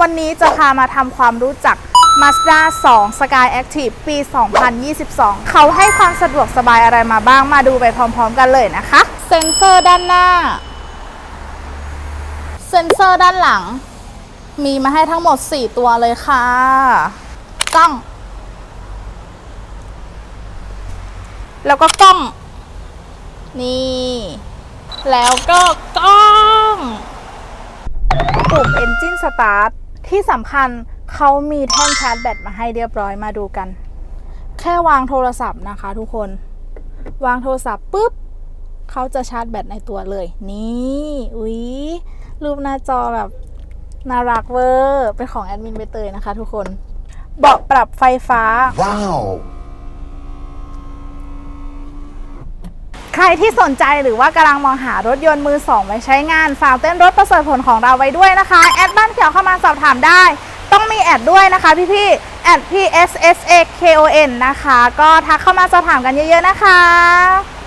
วันนี้จะพามาทำความรู้จัก Mazda 2 Sky Active ปี 2022 เขาให้ความสะดวกสบายอะไรมาบ้างมาดูไปพร้อมๆกันเลยนะคะ เซ็นเซอร์ด้านหน้า เซ็นเซอร์ด้านหลัง มีมาให้ทั้งหมด 4 ตัวเลยค่ะกล้อง แล้วก็กล้อง นี่ แล้วก็กล้อง ปุ่ม Engine Start ที่สำคัญเขามีแท่นชาร์จแบตมาให้เรียบร้อยมาดูกัน แค่วางโทรศัพท์นะคะทุกคน วางโทรศัพท์ปุ๊บเขาจะชาร์จแบตในตัวเลย นี่อุ๊ยรูปหน้าจอแบบน่ารักเวอร์ เป็นของแอดมินใบเตยนะคะทุกคน เบาะปรับไฟฟ้า Wow. ใครที่สนใจหรือว่ากำลังมองหารถยนต์มือสองไว้ใช้งานฝากเต้นรถประเสริฐผลของเราไว้ด้วยนะคะ แอดบ้านเขียวเข้ามาสอบถามได้ ต้องมีแอดด้วยนะคะพี่ๆแอด PSSAKON นะคะ ก็ทักเข้ามาสอบถามกันเยอะๆนะคะ